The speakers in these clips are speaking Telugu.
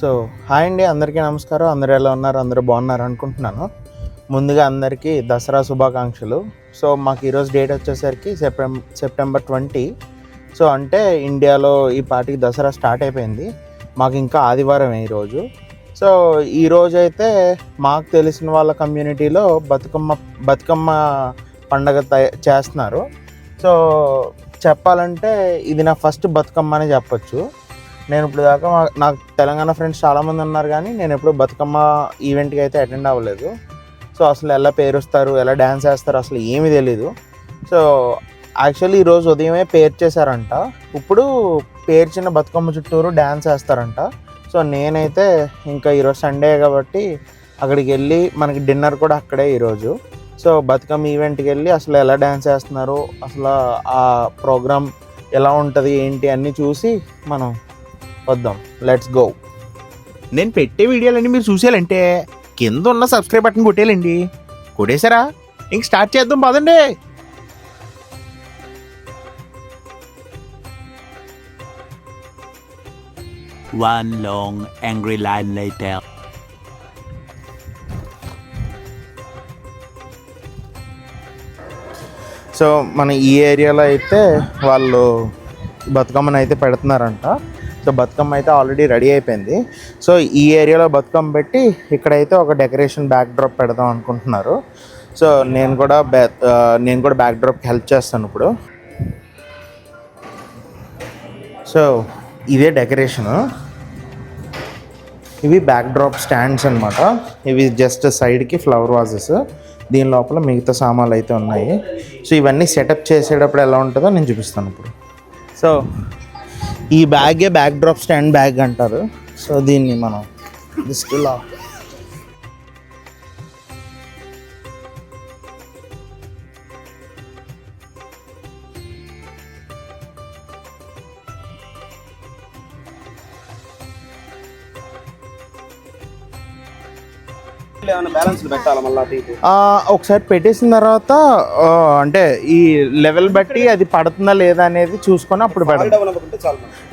సో హాయ్ అండి. అందరికీ నమస్కారం. అందరూ ఎలా ఉన్నారు? అందరూ బాగున్నారు అనుకుంటున్నాను. ముందుగా అందరికీ దసరా శుభాకాంక్షలు. సో మాకు ఈరోజు డేట్ వచ్చేసరికి సెప్టెం సెప్టెంబర్ ట్వంటీ. సో అంటే ఇండియాలో ఈ పాటికి దసరా స్టార్ట్ అయిపోయింది. మాకు ఇంకా ఆదివారం ఈరోజు సో ఈరోజు అయితే మాకు తెలిసిన వాళ్ళ కమ్యూనిటీలో బతుకమ్మ బతుకమ్మ పండగ తయ- చేస్తున్నారు. సో చెప్పాలంటే ఇది నా ఫస్ట్ బతుకమ్మ అని చెప్పొచ్చు. నేను ఇప్పుడు దాకా మా- నాకు తెలంగాణ ఫ్రెండ్స్ చాలామంది ఉన్నారు కానీ నేను ఎప్పుడు బతుకమ్మ ఈవెంట్కి అయితే అటెండ్ అవ్వలేదు. సో అసలు ఎలా పేరుస్తారు ఎలా డ్యాన్స్ వేస్తారు అసలు ఏమీ తెలీదు. సో యాక్చువల్లీ ఈరోజు ఉదయమే పేరు చేశారంట. ఇప్పుడు పేర్చిన బతుకమ్మ చుట్టూరు డ్యాన్స్ వేస్తారంట. సో నేనైతే ఇంకా ఈరోజు సండే కాబట్టి అక్కడికి వెళ్ళి మనకి డిన్నర్ కూడా అక్కడే ఈరోజు సో బతుకమ్మ ఈవెంట్కి వెళ్ళి అసలు ఎలా డ్యాన్స్ వేస్తున్నారు అసలు ఆ ప్రోగ్రామ్ ఎలా ఉంటుంది ఏంటి అన్నీ చూసి మనం వద్దాం. లెట్స్ గో నేను పెట్టే వీడియోలన్నీ మీరు చూసేయాలంటే కింద ఉన్న సబ్స్క్రైబ్ బటన్ కొట్టేయాలండి. కొట్టేశారా? ఇంక స్టార్ట్ చేద్దాం పదండి. One long angry line later. So మన ఈ ఏరియాలో అయితే వాళ్ళు బతుకమ్మను అయితే పెడుతున్నారంట. సో బతుకమ్మ అయితే ఆల్రెడీ రెడీ అయిపోయింది. సో ఈ ఏరియాలో బతుకమ్మ పెట్టి ఇక్కడైతే ఒక డెకరేషన్ బ్యాక్ డ్రాప్ పెడదాం అనుకుంటున్నారు. సో నేను కూడా బ్యా నేను కూడా బ్యాక్ డ్రాప్కి హెల్ప్ చేస్తాను ఇప్పుడు. సో ఇదే డెకరేషను. ఇవి బ్యాక్ డ్రాప్ స్టాండ్స్ అనమాట ఇవి జస్ట్ సైడ్కి ఫ్లవర్ వాజెస్. దీని లోపల మిగతా సామాన్లు అయితే ఉన్నాయి. సో ఇవన్నీ సెటప్ చేసేటప్పుడు ఎలా ఉంటుందో నేను చూపిస్తాను ఇప్పుడు. సో ఈ బ్యాగే బ్యాక్ డ్రాప్ స్టాండ్ బ్యాగ్ అంటారు. సో దీన్ని మనం జస్ట్ ఇలా ఒకసారి పెట్టేసిన తర్వాత అంటే ఈ లెవెల్ బట్టి అది పడుతుందా లేదా అనేది చూసుకొని అప్పుడు.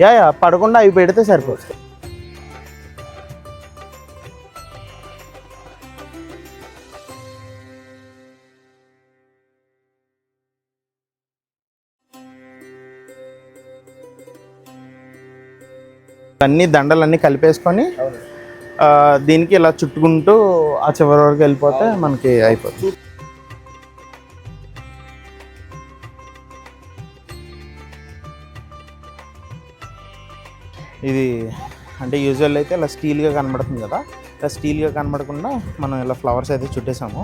యా యా పడకుండా అవి పెడితే సరిపోతుంది అన్ని దండలన్నీ కలిపేసుకొని దీనికి ఇలా చుట్టుకుంటూ ఆ చివరి వరకు వెళ్ళిపోతే మనకి అయిపోతుంది. ఇది అంటే యూజువల్ అయితే ఇలా స్టీల్గా కనబడుతుంది కదా. ఇలా స్టీల్గా కనబడకుండా మనం ఇలా ఫ్లవర్స్ అయితే చుట్టేసాము.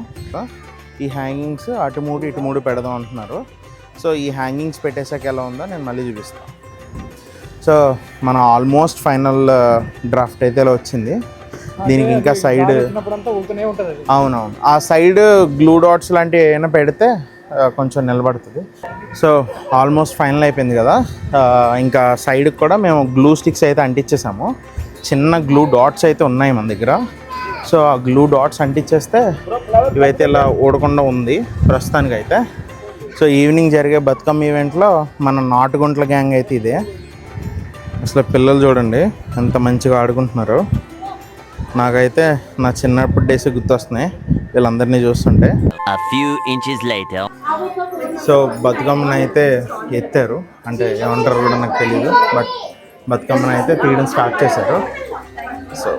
ఈ హ్యాంగింగ్స్ అటు మూడు ఇటు మూడు పెడదాం అంటున్నారు. సో ఈ హ్యాంగింగ్స్ పెట్టేసాక ఎలా ఉందో నేను మళ్ళీ చూపిస్తాను. సో మన ఆల్మోస్ట్ ఫైనల్ డ్రాఫ్ట్ అయితే ఇలా వచ్చింది. దీనికి ఇంకా సైడ్ అవునవును. ఆ సైడ్ గ్లూ డాట్స్ లాంటివి ఏమైనా పెడితే కొంచెం నిలబడుతుంది. సో ఆల్మోస్ట్ ఫైనల్ అయిపోయింది కదా. ఇంకా సైడ్కి కూడా మేము గ్లూ స్టిక్స్ అయితే అంటించేసాము చిన్న గ్లూ డాట్స్ అయితే ఉన్నాయి మన దగ్గర. సో ఆ గ్లూ డాట్స్ అంటించేస్తే ఇవైతే ఇలా ఊడకుండా ఉంది ప్రస్తుతానికి అయితే సో ఈవినింగ్ జరిగే బతుకమ్మ ఈవెంట్లో మన నాటుగుంట్ల గ్యాంగ్ అయితే ఇదే. అసలు పిల్లలు చూడండి ఎంత మంచిగా ఆడుకుంటున్నారు. నాకైతే నా చిన్నప్పటి డేస్ గుర్తొస్తున్నాయి వీళ్ళందరినీ చూస్తుంటే. A few inches later. So బతుకమ్మను అయితే ఎత్తారు. అంటే ఏమంటారు కూడా నాకు తెలియదు బట్ బతుకమ్మను అయితే తీయడం స్టార్ట్ చేశారు. So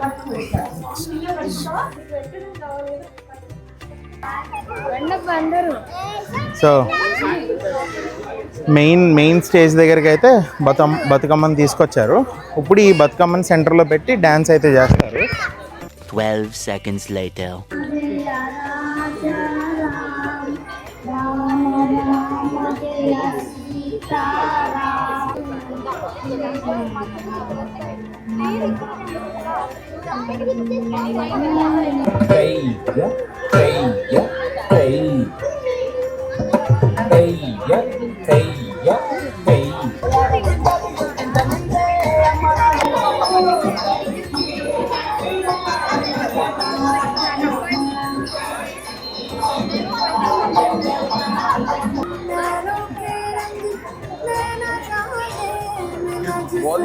so main main stage దగ్గరికి అయితే బతుకమ్మ బతుకమ్మని తీసుకొచ్చారు. ఇప్పుడు ఈ బతుకమ్మని సెంటర్లో పెట్టి డ్యాన్స్ అయితే చేస్తారు. 12 seconds later. Hey, yeah, hey, yeah, hey. So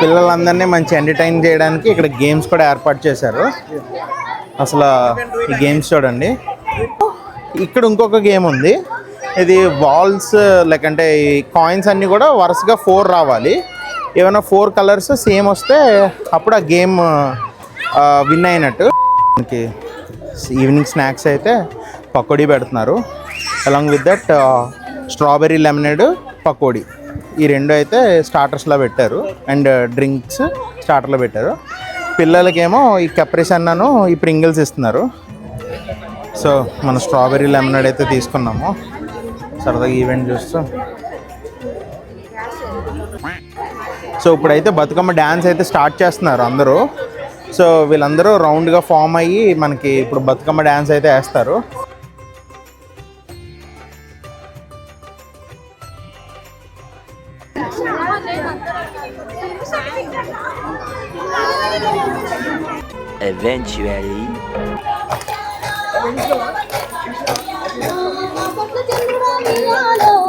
పిల్లలందరినీ మంచి ఎంటర్టైన్ చేయడానికి ఇక్కడ గేమ్స్ కూడా ఏర్పాటు చేశారు. అసలు ఈ గేమ్స్ చూడండి. ఇక్కడ ఇంకొక గేమ్ ఉంది. ఇది బాల్స్ లేకంటే ఈ కాయిన్స్ అన్నీ కూడా వరుసగా ఫోర్ రావాలి. ఏమైనా ఫోర్ కలర్స్ సేమ్ వస్తే అప్పుడు ఆ గేమ్ విన్ అయినట్టు. మనకి ఈవినింగ్ స్నాక్స్ అయితే పకోడీ పెడుతున్నారు. Along with that strawberry lemonade pakodi. ఈ రెండు అయితే స్టార్టర్స్లో పెట్టారు. అండ్ డ్రింక్స్ స్టార్టర్లో పెట్టారు. పిల్లలకేమో ఈ కెప్రిస్ అన్నను ఈ ప్రింగిల్స్ ఇస్తున్నారు. సో మన స్ట్రాబెర్రీ లెమనేడ్ అయితే తీసుకున్నాము. సరదాగా ఈవెంట్ చూస్తూ. సో ఇప్పుడైతే బతుకమ్మ డ్యాన్స్ అయితే స్టార్ట్ చేస్తున్నారు అందరూ. సో వీళ్ళందరూ రౌండ్గా ఫామ్ అయ్యి మనకి ఇప్పుడు బతుకమ్మ డ్యాన్స్ అయితే వేస్తారు. Eventually. పట్ల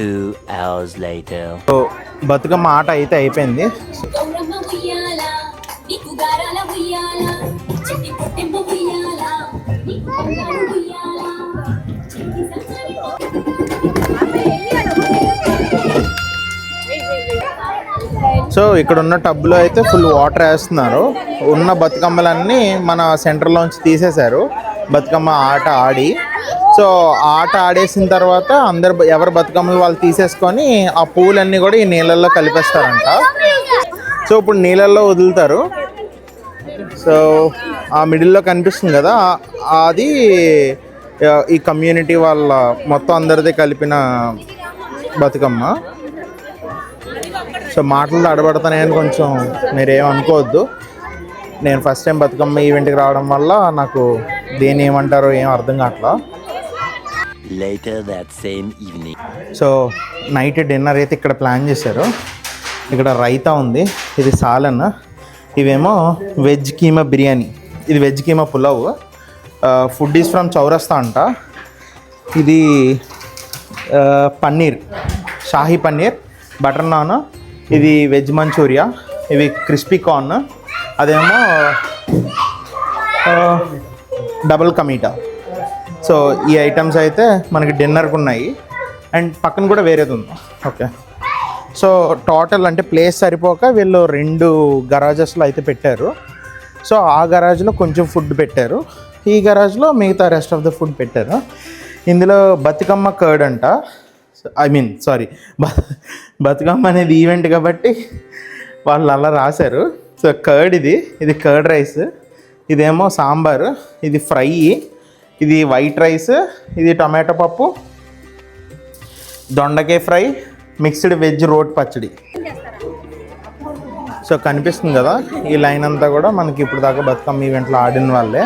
టూ అవర్స్ ఉయ్యాలో. సో బతుకమ్మ ఆట అయితే అయిపోయింది. సో ఇక్కడ ఉన్న టబ్లో అయితే ఫుల్ వాటర్ వేస్తున్నారు. ఉన్న బతుకమ్మలన్నీ మన సెంటర్లోంచి తీసేశారు. బతుకమ్మ ఆట ఆడి సో ఆట ఆడేసిన తర్వాత అందరు ఎవరు బతుకమ్మలు వాళ్ళు తీసేసుకొని ఆ పూలన్నీ కూడా ఈ నీళ్ళల్లో కలిపేస్తారంట. సో ఇప్పుడు నీళ్ళల్లో వదులుతారు. సో ఆ మిడిల్లో కనిపిస్తుంది కదా అది ఈ కమ్యూనిటీ వాళ్ళ మొత్తం అందరిది కలిపిన బతుకమ్మ. సో మాటలు అడబడతానని కొంచెం మీరేం అనుకోవద్దు. నేను ఫస్ట్ టైం బతుకమ్మ ఈవెంట్కి రావడం వల్ల నాకు దేని ఏమంటారో ఏం అర్థం కావట్లా. Later that same evening so night dinner అయితే ఇక్కడ ప్లాన్ చేశారు. ఇక్కడ రైతా ఉంది. ఇది సాలన్ ఇవేమో వెజ్ కీమా బిర్యానీ. ఇది veg keema pulao. Food is from చౌరస్తా అంట. ఇది పన్నీర్. షాహీ పన్నీర్ బటర్ నాన్ ఇది వెజ్ మంచూరియా ఇవి క్రిస్పీ కార్న్ అదేమో డబుల్ కమీటా. సో ఈ ఐటమ్స్ అయితే మనకి డిన్నర్కి ఉన్నాయి. అండ్ పక్కన కూడా వేరేది ఉంది. ఓకే. సో టోటల్ అంటే ప్లేస్ సరిపోక వీళ్ళు రెండు గరాజెస్లో అయితే పెట్టారు. సో ఆ గరాజ్లో కొంచెం ఫుడ్ పెట్టారు. ఈ గరాజ్లో మిగతా రెస్ట్ ఆఫ్ ద ఫుడ్ పెట్టారు. ఇందులో బతుకమ్మ కర్డ్ అంట. ఐ మీన్ సారీ బతుకమ్మ అనేది ఈవెంట్ కాబట్టి వాళ్ళు అలా రాశారు. సో కర్డ్ ఇది. ఇది కర్డ్ రైస్ ఇదేమో సాంబారు. ఇది ఫ్రై. ఇది వైట్ రైస్ ఇది టమాటో పప్పు దొండకాయ ఫ్రై మిక్స్డ్ వెజ్ రోట్ పచ్చడి. సో కనిపిస్తుంది కదా ఈ లైన్ అంతా కూడా మనకి ఇప్పుడు దాకా బతుకమ్మ ఈవెంట్లో ఆడిన వాళ్ళే.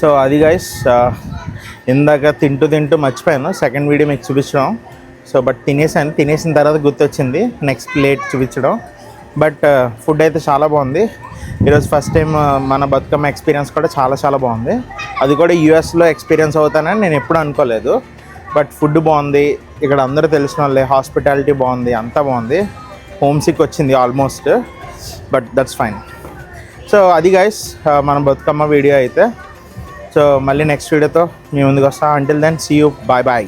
సో అది గైస్ uh, ఇందాక తింటూ తింటూ మర్చిపోయాను. సెకండ్ వీడియో మీకు చూపించడం. సో బట్ తినేసాను. తినేసిన తర్వాత గుర్తొచ్చింది. నెక్స్ట్ ప్లేట్ చూపించడం. బట్ ఫుడ్ uh, అయితే చాలా బాగుంది. ఈరోజు ఫస్ట్ టైం uh, మన బతుకమ్మ ఎక్స్పీరియన్స్ కూడా చాలా చాలా బాగుంది. అది కూడా యూఎస్లో ఎక్స్పీరియన్స్ అవుతానని నేను ఎప్పుడు అనుకోలేదు. బట్ ఫుడ్ బాగుంది. ఇక్కడ అందరూ తెలిసిన వాళ్ళే హాస్పిటాలిటీ బాగుంది అంతా బాగుంది. హోమ్ సిక్ వచ్చింది almost but that's fine so అది గైస్ మన బతుకమ్మ వీడియో అయితే. సో మళ్ళీ నెక్స్ట్ వీడియోతో మీ ముందుకు వస్తా. Until then see you bye bye